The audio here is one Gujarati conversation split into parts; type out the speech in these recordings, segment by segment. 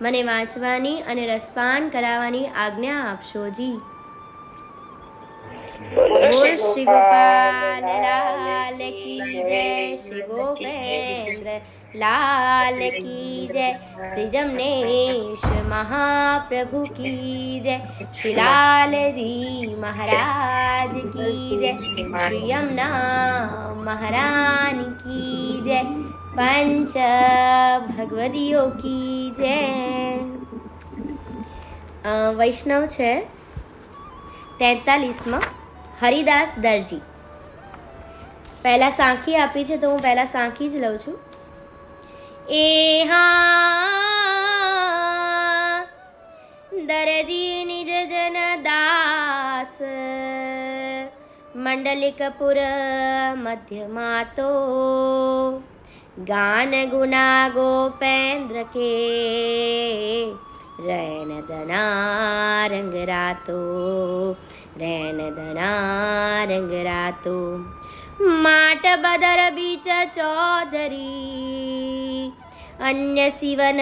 મને વાંચવાની અને રસપાન કરાવવાની આજ્ઞા આપશો જી. બોલ. શ્રી ગોપાલ લાલ કી જય શ્રી ગોપેન્દ્ર લાલ કી જય શ્રી જમનેશ મહાપ્રભુ કી જય શ્રી લાલજી મહારાજ કી જય શ્રી યમુના મહારાની કી જય. પંચ ભગવદીઓ કી જય. વૈષ્ણવ છે તેતાલીસમાં હરિદાસ દરજી. પહેલાં સાંખી આપી છે તો હું પહેલાં સાંખી જ લઉં છું. એ હા, દરજી નિજ જન દાસ. મંડલિકપુર મધ્યમાં તો ગાન ગુના ગોપેન્દ્ર કે રૈન દના રંગ રાતો રૈન દના રંગ રાતો. માટ બદર બીચ ચૌધરી, અન્ય શિવન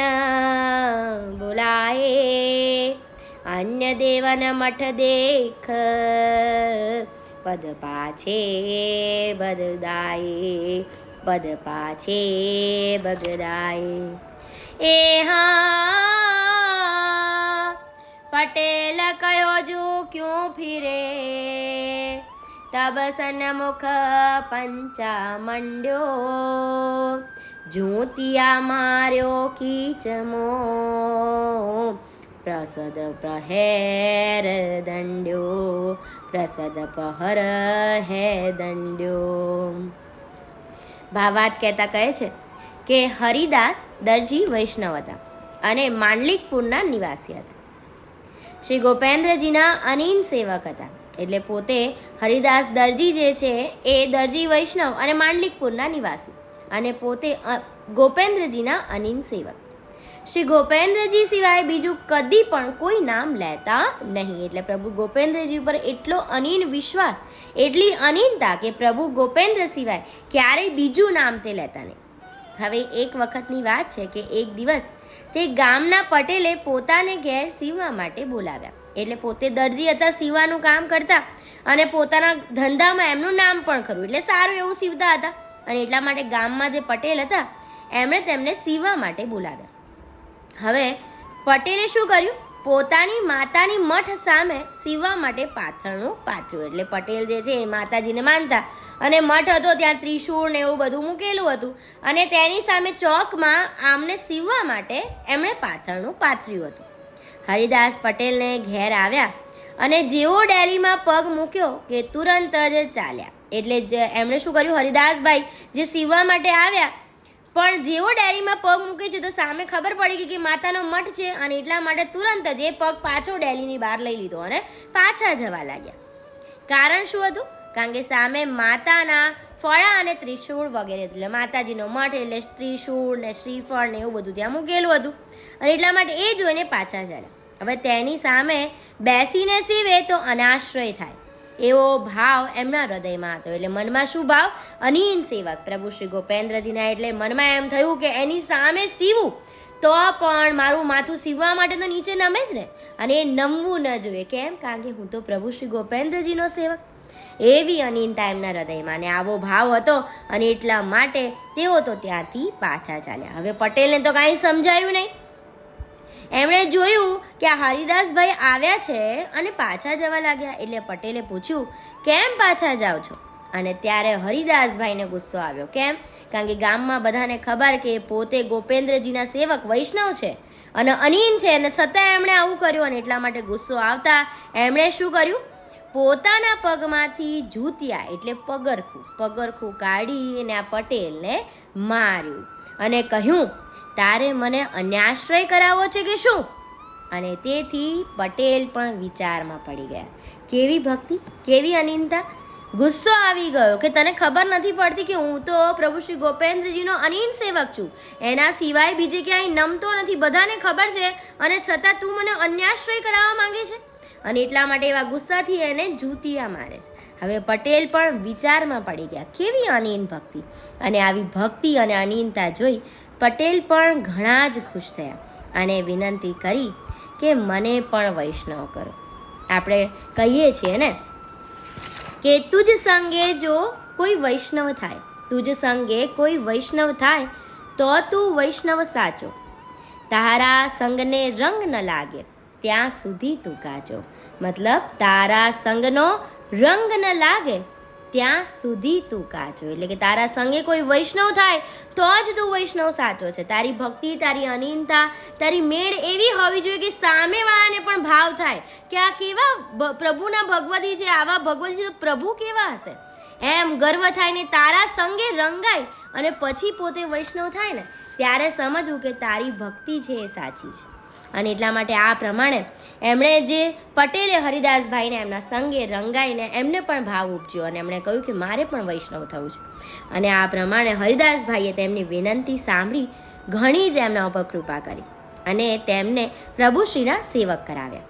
બોલાએ અન્ય દેવન મઠ દેખ, પદ પાછે બદદાયે પદ પાછે બગદાયે એ હા, પટેલ કયો જુ ક્યું ફિરે? તબ સન્મુખ પંચા મંડ્યો જ્યોતિયા માર્યો કીચમો. પ્રસદ પ્રહેર દંડ્યો. પ્રસદ પ્રહર હે દંડ્યો. ભાવાર્થ કહેતા કહે છે કે હરિદાસ દરજી વૈષ્ણવ હતા અને માંડલિકપુરના નિવાસી હતા. શ્રી ગોપેન્દ્રજીના અનિન સેવક હતા. એટલે પોતે હરિદાસ દરજી જે છે એ દરજી વૈષ્ણવ અને માંડલિકપુરના નિવાસી અને પોતે ગોપેન્દ્રજીના અનિન સેવક. શ્રી ગોપેન્દ્રજી સિવાય બીજું કદી પણ કોઈ નામ લેતા નહીં. એટલે પ્રભુ ગોપેન્દ્રજી ઉપર એટલો અનીન વિશ્વાસ, એટલી અનીનતા કે પ્રભુ ગોપેન્દ્ર સિવાય ક્યારેય બીજું નામ તે લેતા નહીં. હવે એક વખતની વાત છે કે એક દિવસ તે ગામના પટેલે પોતાને ઘેર સીવવા માટે બોલાવ્યા. એટલે પોતે દરજી હતા સીવવાનું કામ કરતા અને પોતાના ધંધામાં એમનું નામ પણ ખરું. એટલે સારું એવું સીવતા હતા અને એટલા માટે ગામમાં જે પટેલ હતા, એમણે તેમને સીવવા માટે બોલાવ્યા. હવે પટેલે શું કર્યું? પોતાની માતાની મઠ સામે સીવવા માટે પાથરનું પાથર્યું. એટલે પટેલ જે છે એ માતાજીને માનતા અને મઠ હતો ત્યાં ત્રિશૂળ ને એવું બધું મૂકેલું હતું. અને તેની સામે ચોકમાં આમને સીવવા માટે એમણે પાથરનું પાથર્યું હતું. હરિદાસ પટેલને ઘેર આવ્યા અને જેવો ડેરીમાં પગ મૂક્યો કે તુરંત જ ચાલ્યા. એટલે જ એમણે શું કર્યું? હરિદાસભાઈ જે સીવવા માટે આવ્યા પણ જેવો ડેરીમાં પગ મૂકે છે તો સામે ખબર પડી ગઈ કે માતાનો મઠ છે અને એટલા માટે તુરંત જ એ પગ પાછો ડેલીની બહાર લઈ લીધો અને પાછા જવા લાગ્યા. કારણ શું હતું? કારણ કે સામે માતાના ફળા અને ત્રિશૂળ વગેરે હતું. એટલે માતાજીનો મઠ એટલે ત્રિશૂળ ને શ્રીફળ ને એવું બધું ત્યાં મૂકેલું હતું. અને એટલા માટે એ જોઈને પાછા ચાલ્યા. હવે તેની સામે બેસીને સીવે તો અનાશ્રય થાય. એવો ભાવ એમના હૃદયમાં હતો. એટલે મનમાં શું ભાવ? અનીન સેવક. પ્રભુ શ્રી ગોપેન્દ્રજીના એટલે મનમાં એમ થયું કે એની સામે સીવું, તો પણ મારું માથું સીવવા માટે તો નીચે નમે જ ને? અને એ નમવું ન જોઈએ કેમ? કારણ કે હું તો પ્રભુ શ્રી ગોપેન્દ્રજીનો સેવક. એવી અનિંતા એમના હૃદયમાં. ને આવો ભાવ હતો અને એટલા માટે તેઓ તો ત્યાંથી પાછા ચાલ્યા. હવે પટેલને તો કાંઈ સમજાયું નહીં. એમણે જોયું કે આ હરિદાસભાઈ આવ્યા છે અને પાછા જવા લાગ્યા એટલે પટેલે પૂછ્યું, કેમ પાછા જાઓ છો? અને ત્યારે હરિદાસભાઈને ગુસ્સો આવ્યો. કેમ? કારણ કે ગામમાં બધાને ખબર કે પોતે ગોપેન્દ્રજીના સેવક વૈષ્ણવ છે અને અનીન છે અને છતાં એમણે આવું કર્યું અને એટલા માટે ગુસ્સો આવતા એમણે શું કર્યું? પોતાના પગમાંથી જૂતિયા એટલે પગરખું પગરખું કાઢીને આ પટેલને માર્યું અને કહ્યું તારે મને અન્યાશ્રય કરાવવો છે કે શું? અને તેથી પટેલ પણ વિચારમાં પડી ગયા. કેવી ભક્તિ, કેવી અનિંદા. ગુસ્સો આવી ગયો કે તને ખબર નથી પડતી કે હું તો પ્રભુ શ્રી ગોપેન્દ્રજીનો અનિન સેવક છું. એના સિવાય બીજે ક્યાંય નમતો નથી. બધાને ખબર છે અને છતાં તું મને અન્યાશ્રય કરાવવા માંગે છે? અને એટલા માટે એવા ગુસ્સાથી એને જૂતિયા મારે છે. હવે પટેલ પણ વિચારમાં પડી ગયા. કેવી અનિન ભક્તિ. અને આવી ભક્તિ અને અનિનતા જોઈ પટેલ પણ ઘણા જ ખુશ થયા અને વિનંતી કરી કે મને પણ વૈષ્ણવ કરો. આપણે કહીએ છીએ ને કે તુજ સંગે જો કોઈ વૈષ્ણવ થાય, તુજ સંગે કોઈ વૈષ્ણવ થાય, તો તું વૈષ્ણવ સાચો. તારા સંગને રંગ ન લાગે, ત્યાં સુધી તું કાચો મતલબ તારા સંગનો રંગ ન લાગે ત્યાં સુધી તું કાચો. એટલે કે તારા સંગે કોઈ વૈષ્ણવ થાય, તો જ તું વૈષ્ણવ સાચો છે. તારી ભક્તિ, તારી અનિનતા તારી મેળ એવી હોવી જોઈએ કે સામેવાળાને પણ ભાવ થાય કે આ કેવા પ્રભુના ભગવતી છે, આવા ભગવતી છે, તો પ્રભુ કેવા હશે? એમ ગર્વ થાય ને તારા સંગે રંગાય અને પછી પોતે વૈષ્ણવ થાય ને, ત્યારે સમજવું કે તારી ભક્તિ છે એ સાચી છે. અને એટલા માટે આ પ્રમાણે એમણે જે પટેલે હરિદાસભાઈને એમના સંગે રંગાઈને એમને પણ ભાવ ઉપજ્યો અને એમણે કહ્યું કે મારે પણ વૈષ્ણવ થવું છે. અને આ પ્રમાણે હરિદાસભાઈએ તેમની વિનંતી સાંભળી ઘણી જ એમના ઉપર કૃપા કરી અને તેમને પ્રભુ શ્રીના સેવક કરાવ્યા.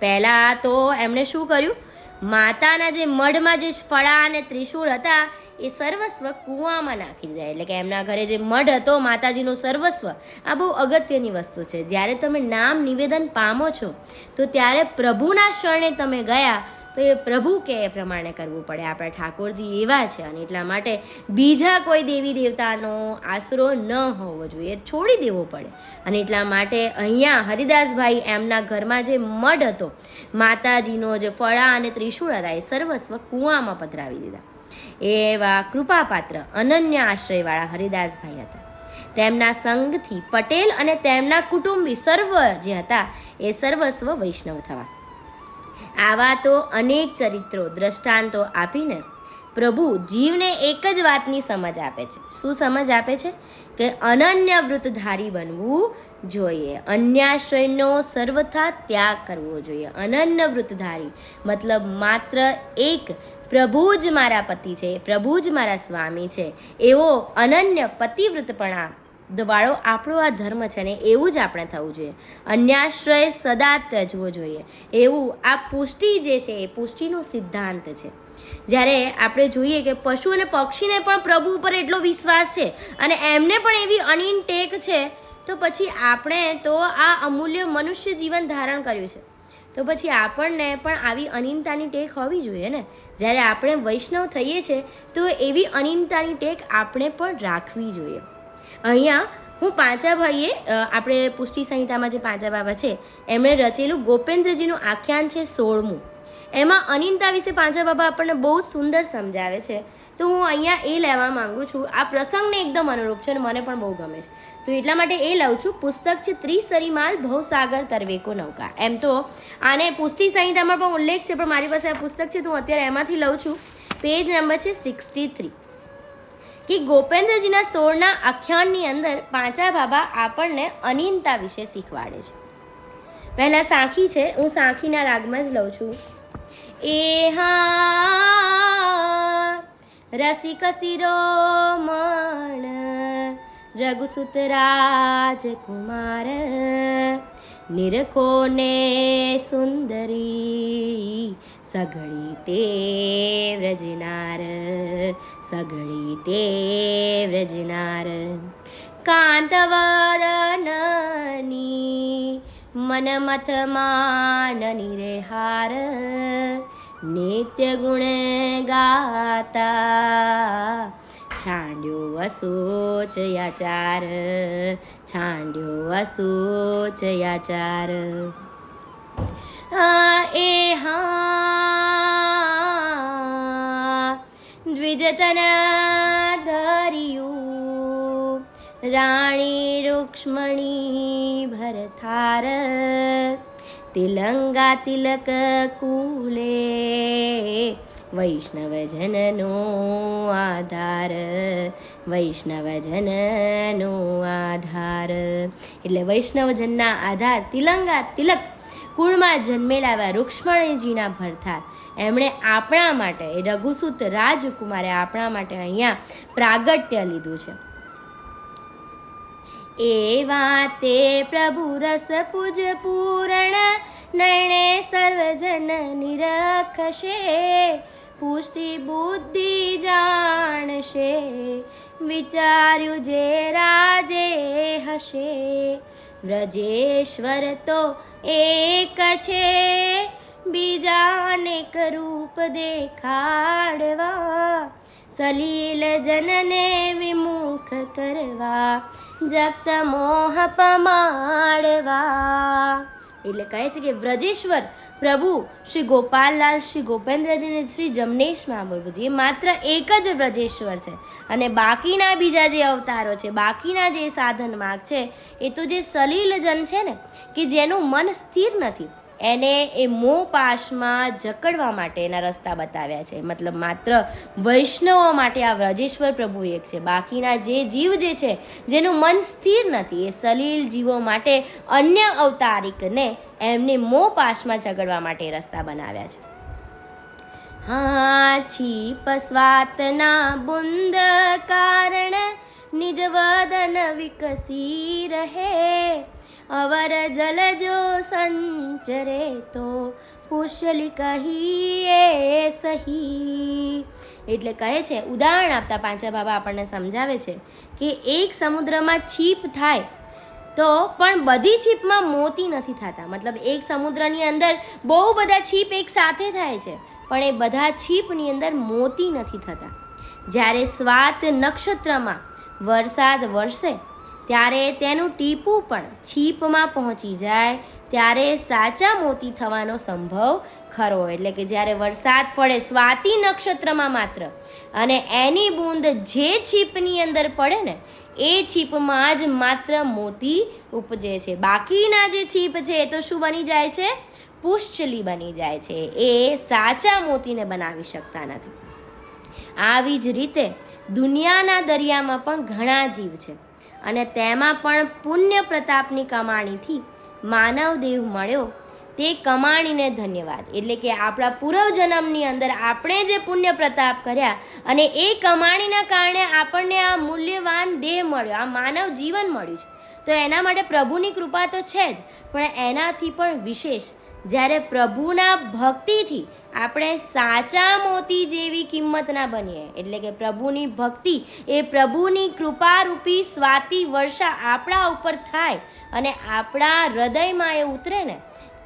પહેલાં તો એમણે શું કર્યું? માતાના જે મઢમાં જે ફળા અને ત્રિશૂળ હતા, એ સર્વસ્વ કૂવામાં નાખી દીધા. એટલે કે એમના ઘરે જે મઢ હતો, માતાજીનું સર્વસ્વ, આ બહુ અગત્યની વસ્તુ છે. જ્યારે તમે નામ નિવેદન પામો છો, તો ત્યારે પ્રભુના શરણે તમે ગયા તો એ પ્રભુ કે એ પ્રમાણે કરવું પડે. આપણા ઠાકોરજી એવા છે અને એટલા માટે બીજા કોઈ દેવી દેવતાનો આશરો ન હોવો જોઈએ. છોડી દેવો પડે. અને એટલા માટે અહીંયા હરિદાસભાઈ એમના ઘરમાં જે મઢ હતો, માતાજીનો જે ફળા અને ત્રિશૂળ હતા, એ સર્વસ્વ કૂવામાં પધરાવી દીધા. એવા કૃપાપાત્ર અનન્ય આશ્રયવાળા હરિદાસભાઈ હતા. તેમના સંગથી પટેલ અને તેમના કુટુંબી સર્વ જે હતા, એ સર્વસ્વ વૈષ્ણવ થવા આવા તો અનેક ચરિત્રો, દ્રષ્ટાંતો આપીને પ્રભુ જીવને એક જ વાતની સમજ આપે છે. શું સમજ આપે છે? કે અનન્ય વૃતધારી બનવું જોઈએ. અન્યાશ્રયનો સર્વથા ત્યાગ કરવો જોઈએ. અનન્ય વૃતધારી મતલબ માત્ર એક. પ્રભુ જ મારા પતિ છે. પ્રભુ જ મારા સ્વામી છે. એવો અનન્ય પતિવ્રતપણા વાળો આપણો આ ધર્મ છે ને એવું જ આપણે થવું જોઈએ. અન્યાશ્રય સદા ત્યજવો જોઈએ. એવું આ પુષ્ટિ જે છે, એ પુષ્ટિનો સિદ્ધાંત છે. જ્યારે આપણે જોઈએ કે પશુ અને પક્ષીને પણ પ્રભુ ઉપર એટલો વિશ્વાસ છે અને એમને પણ એવી અનિન ટેક છે, તો પછી આપણે તો આ અમૂલ્ય મનુષ્ય જીવન ધારણ કર્યું છે. તો પછી આપણને પણ આવી અનિનતાની ટેક હોવી જોઈએ ને? જ્યારે આપણે વૈષ્ણવ થઈએ છીએ તો એવી અનિનતાની ટેક આપણે પણ રાખવી જોઈએ. અહીંયા હું પાંચા ભાઈએ આપણે પુષ્ટિ સંહિતામાં જે પાંચા બાબા છે, એમણે રચેલું ગોપેન્દ્રજીનું આખ્યાન છે સોળમું. એમાં અનિંતા વિશે પાંચા બાબા આપણને બહુ સુંદર સમજાવે છે. તો હું અહીંયા એ લેવા માંગુ છું. આ પ્રસંગને એકદમ અનુરૂપ છે અને મને પણ બહુ ગમે છે. તો એટલા માટે એ લઉં છું. પુસ્તક છે ત્રિસરીમાલ ભવસાગર તરવેકો નૌકા. એમ તો આને પુષ્ટિ સંહિતામાં પણ ઉલ્લેખ છે, પણ મારી પાસે આ પુસ્તક છે તો હું અત્યારે એમાંથી લઉં છું. પેજ નંબર છે સિક્સટી થ્રી. કે ગોપેન્દ્રજીના સોળના આખ્યાનની અંદર પાંચા બાબા આપણને અનિનતા વિશે શીખવાડે છે. પહેલાં સાંખી છે, હું સાંખીના રાગમાં જ લઉં છું. એ હા, રસિક શિરોમણ રઘુસુત રાજકુમાર નિરકોને સુંદરી સઘળી તે વ્રજનાર, સઘળી તે વ્રજનાર. કાંતવદનની મનમથ માનની રે હાર નિત્ય ગુણ ગાતા. છાંડ્યો અસોચ યાચાર, છાંડ્યો અસોચ યાચાર આ એ હા દ્વિજતન ધર્યું રાણી રૂક્ષ્મણી ભરથાર તિલંગા તિલક કુલે વૈષ્ણવજનનો આધાર વૈષ્ણવજનનો આધાર એટલે વૈષ્ણવજનના આધાર તિલંગા તિલક કુળમાં જન્મેલા એવા રૂક્ષ્મણીજીના ભરથાર. એમણે આપણા માટે, રઘુસૂત રાજકુમારે આપણા માટે અહીંયા પ્રાગટ્ય લીધું છે. એવા તે પ્રભુ રસ પૂજ પૂરણ, નયણે સર્વજન નિરખશે. પુષ્ટિ બુદ્ધિ જાણશે, વિચાર્યું જે રાજે હશે. વ્રજેશ્વર તો એક છે. બીજાને રૂપ દેખાડવા. સલીલ જનને વિમુખ કરવા. જપ્ત મોહ પમાડવા. એટલે કહે છે કે વ્રજેશ્વર પ્રભુ, શ્રી ગોપાલલાલ, શ્રી ગોપેન્દ્રજી શ્રી જમનેશ મહાપ્રભુજી એ માત્ર એક જ વ્રજેશ્વર છે અને બાકીના બીજા જે અવતારો છે, બાકીના જે સાધન માર્ગ છે, એ તો જે સલીલ જન છે ને, કે જેનું મન સ્થિર નથી. એને એ મો પાશમાં જકડવા માટે એના રસ્તા બતાવ્યા છે. મતલબ માત્ર વૈષ્ણવો માટે આ વ્રજેશ્વર પ્રભુ એક છે. બાકીના જે જીવ જે છે, જેનું મન સ્થિર નથી, એ સલીલ જીવો માટે અન્ય અવતારિકને એમને મો પાશમાં જકડવા માટે રસ્તા બનાવ્યા છે. હા છીપ સ્વાતના બુંદ કારણ નિજ વદન વિકસી રહે. અવર જલ જો સંચરે તો કુશલી કહીએ સહી. એટલે કહે છે, ઉદાહરણ આપતા પાંચા બાબા આપણને સમજાવે છે કે એક સમુદ્રમાં છીપ થાય તો પણ બધી છીપમાં મોતી નથી થતા. મતલબ એક સમુદ્રની અંદર બહુ બધા છીપ એક સાથે થાય છે, પણ એ બધા છીપની અંદર મોતી નથી થતા. જ્યારે સ્વાત નક્ષત્રમાં વરસાદ વરસે ત્યારે તેનું ટીપું પણ છીપમાં પહોંચી જાય. ત્યારે સાચા મોતી થવાનો સંભવ ખરો. એટલે કે જ્યારે વરસાદ પડે, સ્વાતિ નક્ષત્રમાં માત્ર. અને એની બૂંદ જે છીપની અંદર પડે ને, એ છીપમાં જ માત્ર મોતી ઉપજે છે. બાકીના જે છીપ છે, એ તો શું બની જાય છે? પુષ્ચલી બની જાય છે. એ સાચા મોતીને બનાવી શકતા નથી. આવી જ રીતે દુનિયાના દરિયામાં પણ ઘણા જીવ છે. અને તેમાં પણ પુણ્ય પ્રતાપની કમાણીથી માનવ દેહ મળ્યો. તે કમાણીને ધન્યવાદ. એટલે કે આપણા પૂર્વ જન્મની અંદર આપણે જે પુણ્ય પ્રતાપ કર્યા અને એ કમાણીના કારણે આપણને આ મૂલ્યવાન દેહ મળ્યો, આ માનવ જીવન મળ્યું છે. તો એના માટે પ્રભુની કૃપા તો છે જ, પણ એનાથી પણ વિશેષ જ્યારે પ્રભુના ભક્તિથી આપણે સાચા મોતી જેવી કિંમતના બનીએ. એટલે કે પ્રભુની ભક્તિ એ પ્રભુની કૃપારૂપી સ્વાતિ વર્ષા આપણા ઉપર થાય અને આપણા હૃદયમાં એ ઉતરે ને,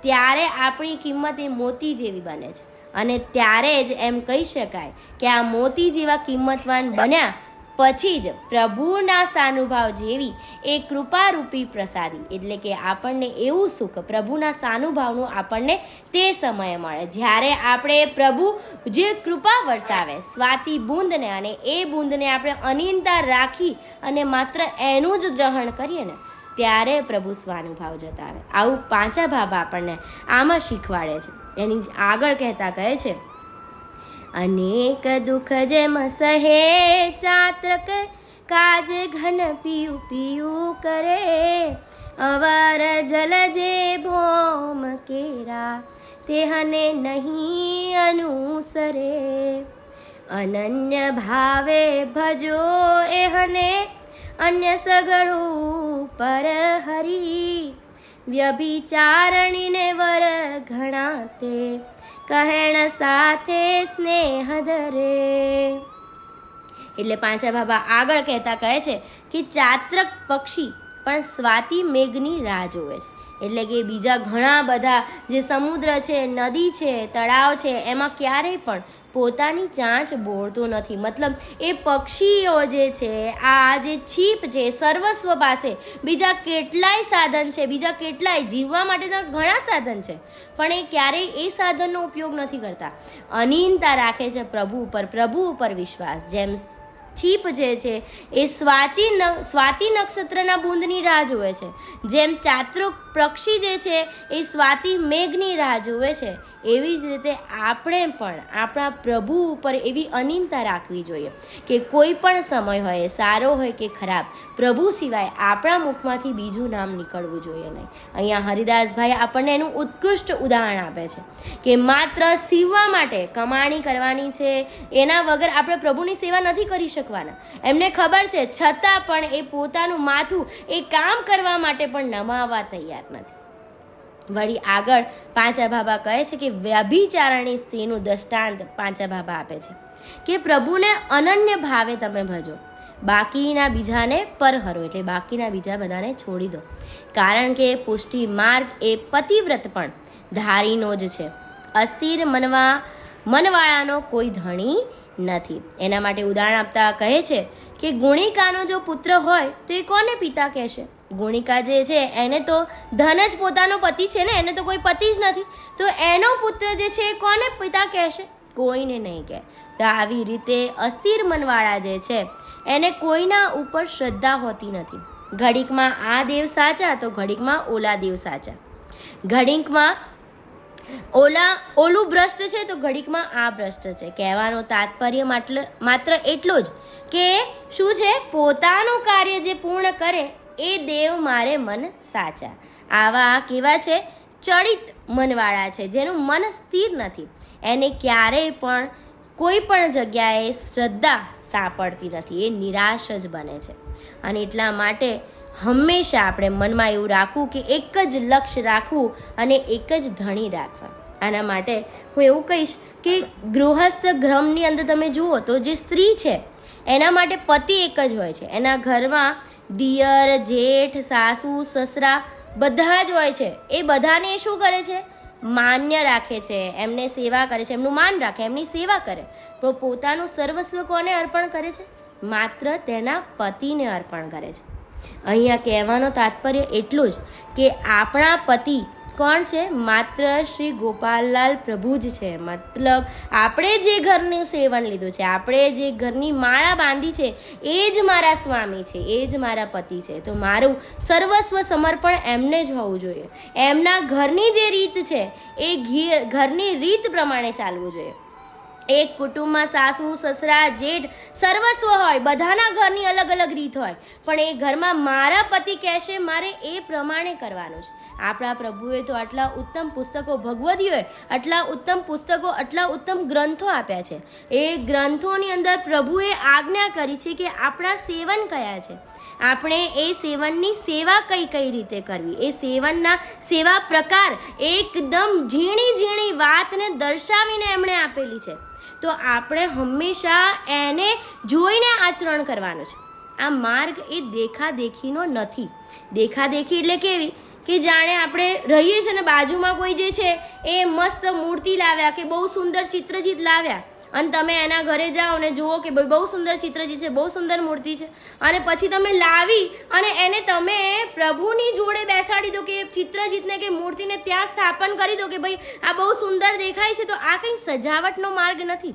ત્યારે આપણી કિંમત એ મોતી જેવી બને છે. અને ત્યારે જ એમ કહી શકાય કે આ મોતી જેવા કિંમતવાન બન્યા પછી જ પ્રભુના સાનુભાવ જેવી એ કૃપારૂપી પ્રસાદી. એટલે કે આપણને એવું સુખ, પ્રભુના સાનુભાવનું આપણને તે સમયે મળે. જ્યારે આપણે પ્રભુ જે કૃપા વરસાવે, સ્વાતિ બૂંદને અને એ બૂંદને આપણે અનિંતા રાખી અને માત્ર એનું જ ગ્રહણ કરીએ ને, ત્યારે પ્રભુ સ્વાનુભાવ જતાવે. આવું પાંચા ભાવ આપણને આમાં શીખવાડે છે. એની આગળ કહેતા કહે છે અનેક દુઃખ જેમ સહે ચાત્રક કાજ ઘન પીયું પીયું કરે. અવાર જલ જે ભોમ કેરા તેહને નહીં અનુસરે. અનન્ય ભાવે ભજો એહને અન્ય સગળું પર હરી. વ્યભિચારણીને વર ઘણા તે કહેણ સાથે સ્નેહ ધરે. એટલે પાંચા બાબા આગળ કહેતા કહે છે કે ચાત્રક પક્ષી પણ સ્વાતિ મેઘની રાહ જોવે છે. એટલે કે બીજા ઘણા બધા જે સમુદ્ર છે, નદી છે, તળાવ છે, એમાં ક્યારેય પણ પોતાની ચાંચ બોળતો નથી. મતલબ એ પક્ષીઓ જે છે, આ જે છીપ છે સર્વસ્વ પાસે બીજા કેટલાય સાધન છે, બીજા કેટલાય જીવવા માટેના ઘણા સાધન છે, પણ એ ક્યારેય એ સાધનનો ઉપયોગ નથી કરતા. અનિનતા રાખે છે પ્રભુ ઉપર પ્રભુ ઉપર વિશ્વાસ. જેમ છીપ જે છે, એ સ્વાચી સ્વાતિ નક્ષત્રના બૂંદની રાહ જોવે છે. જેમ ચાતૃક પક્ષી જે છે, એ સ્વાતિ મેઘની રાહ જુએ છે. એવી જ રીતે આપણે પણ આપણા પ્રભુ ઉપર એવી અનિંતા રાખવી જોઈએ કે કોઈ પણ સમય હોય સારો હોય કે ખરાબ, પ્રભુ સિવાય આપણા મુખમાંથી બીજું નામ નીકળવું જોઈએ નહીં. અહીંયા હરિદાસભાઈ આપણને એનું ઉત્કૃષ્ટ ઉદાહરણ આપે છે કે માત્ર સીવવા માટે કમાણી કરવાની છે, એના વગર આપણે પ્રભુની સેવા નથી કરી શકવાના. એમને ખબર છે, છતાં પણ એ પોતાનું માથું એ કામ કરવા માટે પણ નમાવવા તૈયાર નથી. વળી આગળ પાંચા બાબા કહે છે કે વ્યભિચારણી સ્ત્રીનું દ્રષ્ટાંત પાંચા બાબા આપે છે કે પ્રભુને અનન્ય ભાવે તમે ભજો. બાકીના બીજાને પરહરો, એટલે બાકીના બીજા બધાને છોડી દો. કારણ કે પુષ્ટિ માર્ગ એ પતિવ્રત પણ ધારીનો જ છે. અસ્થિર મનવા, મનવાળાનો કોઈ ધણી નથી. એના માટે ઉદાહરણ આપતા કહે છે કે ગુણિકાનો જો પુત્ર હોય તો એ કોને પિતા કહેશે? ગુણિકા જે છે, એને તો ધન જ પોતાનો પતિ છે ને, એને તો કોઈ પતિ જ નથી. તો એનો પુત્ર જે છે કોને પિતા કહેશે? કોઈને નહીં કહે. તો આવી રીતે અસ્થિર મનવાળા જે છે, એને કોઈના ઉપર શ્રદ્ધા હોતી નથી. ઘડીકમાં આ દેવ સાચા, તો ઘડીકમાં ઓલા દેવ સાચા. ઘડીકમાં ઓલા, ઓલું ભ્રષ્ટ છે, તો ઘડીકમાં આ ભ્રષ્ટ છે. કહેવાનો તાત્પર્ય માત્ર એટલો જ કે શું છે, પોતાનું કાર્ય જે પૂર્ણ કરે એ દેવ મારે મન સાચા. આવા કેવા છે? ચડિત મનવાળા છે, જેનું મન સ્થિર નથી. એને ક્યારેય પણ કોઈ પણ જગ્યાએ શ્રદ્ધા સાંપડતી નથી, એ નિરાશ જ બને છે. અને એટલા માટે હંમેશા આપણે મનમાં એવું રાખવું કે એક જ લક્ષ્ય રાખવું અને એક જ ધણી રાખવા. આના માટે હું એવું કહીશ કે ગૃહસ્થ ગ્રહની અંદર તમે જુઓ તો જે સ્ત્રી છે, એના માટે પતિ એક જ હોય છે. એના ઘરમાં દિયર, જેઠ, સાસુ, સસરા બધા જ હોય છે. એ બધાને શું કરે છે? માન્ય રાખે છે. એમને સેવા કરે છે. એમનું માન રાખે, એમની સેવા કરે. તો પોતાનું સર્વસ્વ કોને અર્પણ કરે છે? માત્ર તેના પતિને અર્પણ કરે છે. અહીંયા કહેવાનો તાત્પર્ય એટલું જ કે આપણા પતિ કોણ છે? માત્ર શ્રી ગોપાલલાલ પ્રભુ જ છે. મતલબ આપણે જે ઘરનું સેવન લીધું છે, આપણે જે ઘરની માળા બાંધી છે, એ જ મારા સ્વામી છે, એ જ મારા પતિ છે. તો મારું સર્વસ્વ સમર્પણ એમને જ હોવું જોઈએ. એમના ઘરની જે રીત છે, એ ઘી, ઘરની રીત પ્રમાણે ચાલવું જોઈએ. એક કુટુંબમાં સાસુ, સસરા, જેઠ સર્વસ્વ હોય, બધાના ઘરની અલગ અલગ રીત હોય, પણ એ ઘરમાં મારા પતિ કહેશે, મારે એ પ્રમાણે કરવાનું છે. આપણા પ્રભુએ તો આટલા ઉત્તમ પુસ્તકો ભગવદીઓએ આટલા ઉત્તમ પુસ્તકો, આટલા ઉત્તમ ગ્રંથો આપ્યા છે. એ ગ્રંથોની અંદર પ્રભુએ આજ્ઞા કરી છે કે આપણા સેવન કયા છે. આપણે એ સેવનની સેવા કઈ કઈ રીતે કરવી? એ સેવનના સેવા પ્રકાર એકદમ ઝીણી ઝીણી વાતને દર્શાવીને એમણે આપેલી છે. તો આપણે હંમેશા એને જોઈને આચરણ કરવાનું છે. આ માર્ગ એ દેખાદેખીનો નથી. દેખાદેખી એટલે કેવી? કે જાણે આપણે રહીએ છીએ ને બાજુમાં કોઈ જે છે એ મસ્ત મૂર્તિ લાવ્યા કે બહુ સુંદર ચિત્રજીત લાવ્યા. અને તમે એના ઘરે જાઓ ને જુઓ કે બહુ સુંદર ચિત્રજીત છે, બહુ સુંદર મૂર્તિ છે. અને પછી તમે લાવી અને એને તમે પ્રભુની જોડે બેસાડી દો કે ચિત્રજીતને કે મૂર્તિને ત્યાં સ્થાપન કરી દો કે ભાઈ આ બહુ સુંદર દેખાય છે, તો આ કંઈ સજાવટનો માર્ગ નથી.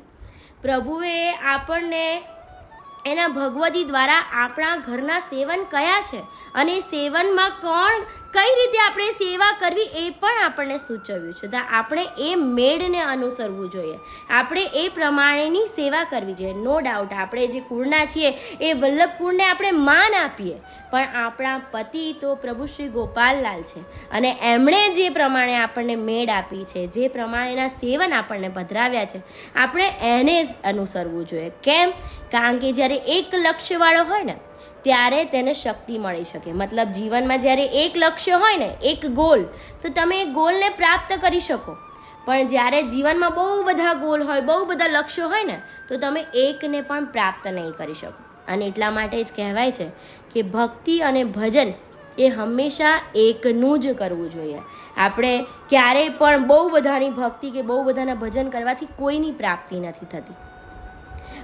પ્રભુએ આપણને એના ભગવતી દ્વારા આપણા ઘરના સેવન કયા છે? અને સેવનમાં કોણ કઈ રીતે આપણે સેવા કરવી એ પણ આપણને સૂચવ્યું છે. તો આપણે એ મેળને અનુસરવું જોઈએ. આપણે એ પ્રમાણેની સેવા કરવી જોઈએ. નો ડાઉટ આપણે જે કુળના છીએ, એ વલ્લભ કુળને આપણે માન આપીએ. પણ આપણા પતિ તો પ્રભુ શ્રી ગોપાલલાલ છે. અને એમણે જે પ્રમાણે આપણને મેળ આપી છે, જે પ્રમાણેના સેવન આપણને પધરાવ્યા છે, આપણે એને જ અનુસરવું જોઈએ. કેમ? કારણ કે જ્યારે એક લક્ષ્યવાળો હોય ને ત્યારે તેને શક્તિ મળી શકે. મતલબ જીવનમાં જ્યારે એક લક્ષ્ય હોય ને, એક ગોલ તો તમે એ ગોલને પ્રાપ્ત કરી શકો. પણ જ્યારે જીવનમાં બહુ બધા ગોલ હોય, બહુ બધા લક્ષ્યો હોય ને, તો તમે એકને પણ પ્રાપ્ત નહીં કરી શકો. અને એટલા માટે જ કહેવાય છે કે ભક્તિ અને ભજન એ હંમેશા એકનું જ કરવું જોઈએ. આપણે ક્યારેય પણ બહુ બધાની ભક્તિ કે બહુ બધાના ભજન કરવાથી કોઈની પ્રાપ્તિ નથી થતી.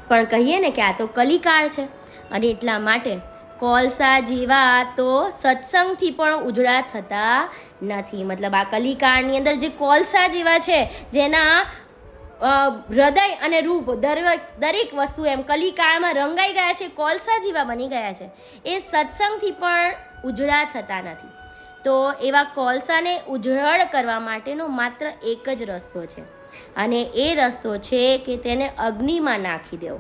પણ કહીએ ને કે આ તો કલિકાળ છે અને એટલા માટે કોલસા જેવા તો સત્સંગથી પણ ઉજળા થતા નથી. મતલબ આ કલિકાળની અંદર જે કોલસા જેવા છે, જેના હૃદય અને રૂપ દરેક દરેક વસ્તુ એમ કલિકાળમાં રંગાઈ ગયા છે, કોલસા જેવા બની ગયા છે, એ સત્સંગથી પણ ઉજળા થતા નથી. તો એવા કોલસાને ઉજળ કરવા માટેનો માત્ર એક જ રસ્તો છે. અને એ રસ્તો છે કે તેને અગ્નિમાં નાખી દેવો.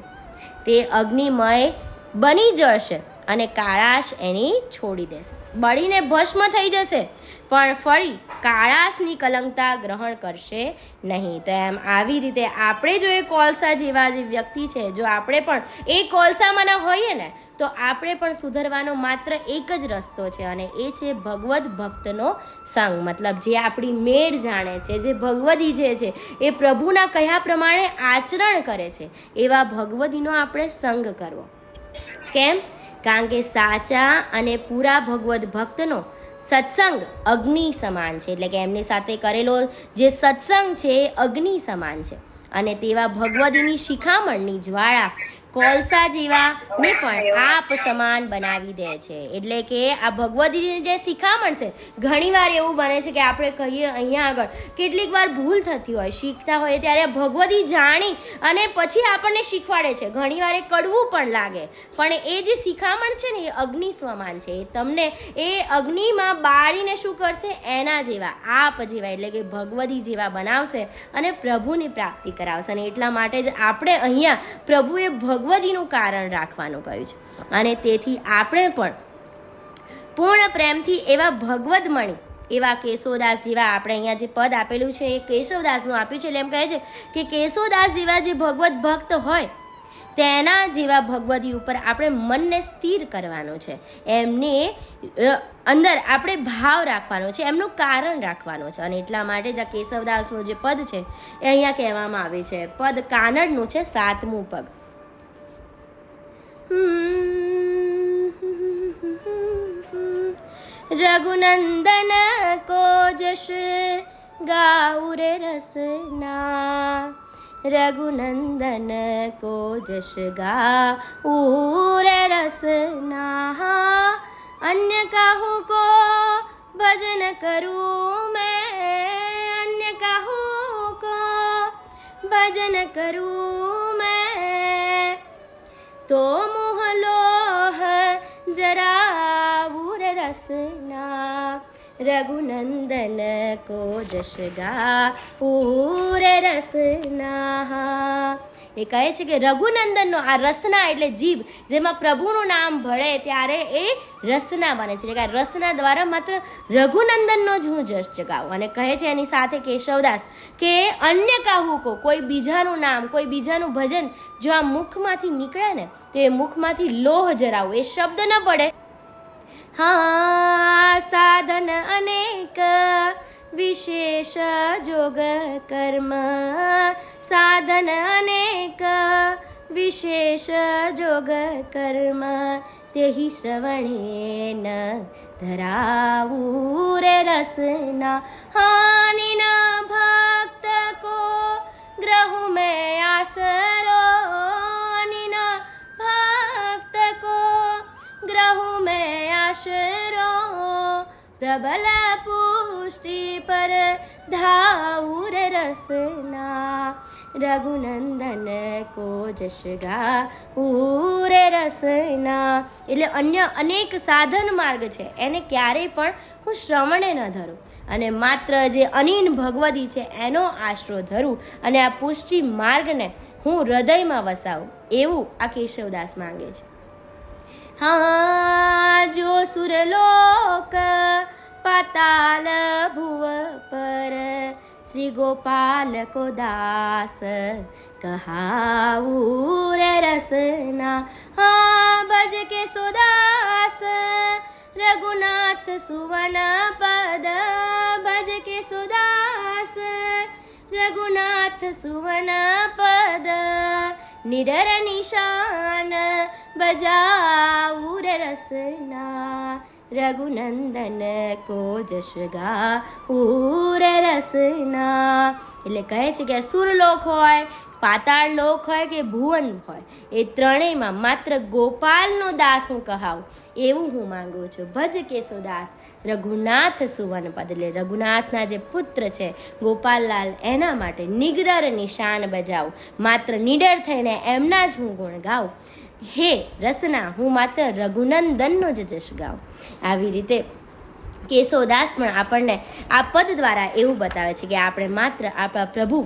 તે અગ્નિમય બની જશે અને કાળાશ એની છોડી દેશે. બળીને ભસ્મ થઈ જશે, પણ ફરી કાળાશની કલંકતા ગ્રહણ કરશે નહીં. તો એમ આવી રીતે આપણે જો એ કોલસા જેવા જે વ્યક્તિ છે, જો આપણે પણ એ કોલસામાંના હોઈએ ને, તો આપણે પણ સુધરવાનો માત્ર એક જ રસ્તો છે, અને એ છે ભગવદ્ ભક્તનો સંગ. મતલબ જે આપણી મેળ જાણે છે, જે ભગવદી જે છે, એ પ્રભુના કહ્યા પ્રમાણે આચરણ કરે છે, એવા ભગવદીનો આપણે સંગ કરવો. કેમ? કારણ કે સાચા અને પૂરા ભગવદ્ ભક્તનો સત્સંગ અગ્નિ સમાન છે. એટલે કે એમની સાથે કરેલો જે સત્સંગ છે એ અગ્નિ સમાન છે. અને તેવા ભગવદીની શિખામણની જ્વાળા કોલસા જેવા ને પણ આપ સમાન બનાવી દે છે. એટલે કે આ ભગવદીની જે શિખામણ છે ઘણીવાર એવું બને છે કે આપણે કહીએ અહીંયા આગળ, કેટલીક વાર ભૂલ થતી હોય, શીખતા હોય ત્યારે ભગવદી જાણી અને પછી આપણને શીખવાડે છે. ઘણીવાર એ કડવું પણ લાગે. પણ એ જે શિખામણ છે ને, એ અગ્નિ સમાન છે. એ તમને એ અગ્નિમાં બાળીને શું કરશે? એના જેવા, આપ જેવા, એટલે કે ભગવદી જેવા બનાવશે અને પ્રભુની પ્રાપ્તિ કરાવશે. અને એટલા માટે જ આપણે અહીંયા પ્રભુએ ભગવદીનું કારણ રાખવાનું કહ્યું છે. અને તેથી આપણે પણ પૂર્ણ પ્રેમથી એવા ભગવદમણી એવા કેશવદાસ જેવા આપણે અહીંયા જે પદ આપેલું છે એ કેશવદાસનું આપ્યું છે. એટલે એમ કહે છે કે કેશવદાસ જેવા જે ભગવત ભક્ત હોય, તેના જેવા ભગવદી ઉપર આપણે મનને સ્થિર કરવાનું છે. એમને અંદર આપણે ભાવ રાખવાનો છે, એમનું કારણ રાખવાનું છે. અને એટલા માટે જ આ કેશવદાસનું જે પદ છે એ અહીંયા કહેવામાં આવે છે. પદ કાનડનું છે સાતમું પગ. રઘુનંદન કો જશ ગાઉ રે રસના રઘુનંદન કો જશ ગાઉ રે રસના અન્ય કાહુ કો ભજન કરું મેં અન્ય કાહુ કો ભજન કરું મેં तो मोहलोह जरा रसना। रघुनन्दन को जश गा पूर रसना। એ કહે છે કે રઘુનંદનનો આ રસના એટલે જીભ, જેમાં પ્રભુનું નામ ભળે ત્યારે એ રસના બને છે. કે રસના દ્વારા માત્ર રઘુનંદનનો જ હું જશ જગાવું. અને કહે છે એની સાથે કેશવદાસ કે અન્ય કાહુકો, કોઈ બીજાનું નામ, કોઈ બીજાનું ભજન જો આ મુખમાંથી નીકળે ને, તો એ મુખમાંથી લોહ જરાવું. એ શબ્દ ન પડે. હા, સાધન અનેક विशेषयोगकर्म साधननेक विशेष योगकर्म तेहि श्रवणेन धरावूरसना हानि न भक्तको ग्रहो मे आसरोनिना भक् को ग्रहु मे आसरो। प्रबलपू સૃષ્ટિ પર ધાઉર રસના રઘુનંદન કો જશ ઉર રસના. એટલે અન્ય અનેક સાધન માર્ગ છે. એને ક્યારેય પણ હું શ્રવણે ન ધરું. અને માત્ર જે અનિન ભગવતી છે, એનો આશરો ધરું અને આ પુષ્ટિ માર્ગને હું હૃદયમાં વસાવું. એવું આ કેશવદાસ માંગે છે. હા, જો સુરલોક पाताल भुव पर श्री दास कहाऊर रसना हाँ भज के सुदास रघुनाथ सुवन पद भज के सुदास रघुनाथ सुवन पद निडर निशान बजाऊर रसना રઘુનંદન કો જશગા ઉર રસના એટલે કહે છે કે સુરલોક હોય, પાતાળ લોક હોય કે ભુવન હોય, એ ત્રણેયમાં માત્ર ગોપાલનો દાસ હું કહાવું, એવું હું માંગુ છું. ભજ કેશોદાસ રઘુનાથ સુવન પદ. એટલે રઘુનાથના જે પુત્ર છે, ગોપાલલાલ, એના માટે નિગ્રર નિશાન બજાવું. માત્ર નિડર થઈને એમના જ હું ગુણ ગાઉં. હે રસના, હું માત્ર રઘુનંદનનો જ જશ ગાઉં. આવી રીતે કેશોદાસ પણ આપણને આ પદ દ્વારા એવું બતાવે છે કે આપણે માત્ર આપણા પ્રભુ,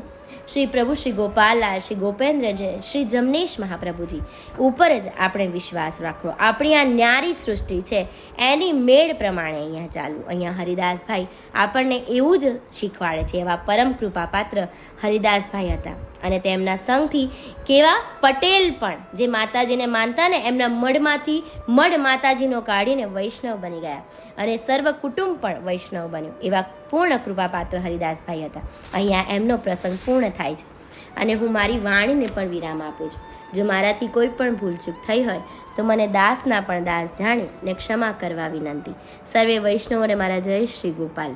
શ્રી પ્રભુ શ્રી ગોપાલા શ્રી ગોપેન્દ્ર શ્રી જમનેશ મહાપ્રભુજી ઉપર જ આપણે વિશ્વાસ રાખવો આપણી આ ન્યારી સૃષ્ટિ છે, એની મેળ પ્રમાણે અહીંયા ચાલવું. અહીંયા હરિદાસભાઈ આપણને એવું જ શીખવાડે છે, એવા પરમ કૃપા પાત્ર હરિદાસભાઈ હતા. અને તેમના સંઘથી કેવા પટેલ પણ, જે માતાજીને માનતા ને એમના મઢમાંથી મઢ માતાજીનો કાઢીને વૈષ્ણવ બની ગયા. અને સર્વ કુટુંબ પણ વૈષ્ણવ બન્યું. એવા પૂર્ણ કૃપાપાત્ર હરિદાસભાઈ હતા. અહીંયા એમનો પ્રસંગ પૂર્ણ થાય છે. અને હું મારી વાણીને પણ વિરામ આપું છું. જો મારાથી કોઈ પણ ભૂલચૂક થઈ હોય, તો મને દાસના પણ દાસ જાણી ને ક્ષમા કરવા વિનંતી. સર્વે વૈષ્ણવોને મારા જય શ્રી ગોપાલ.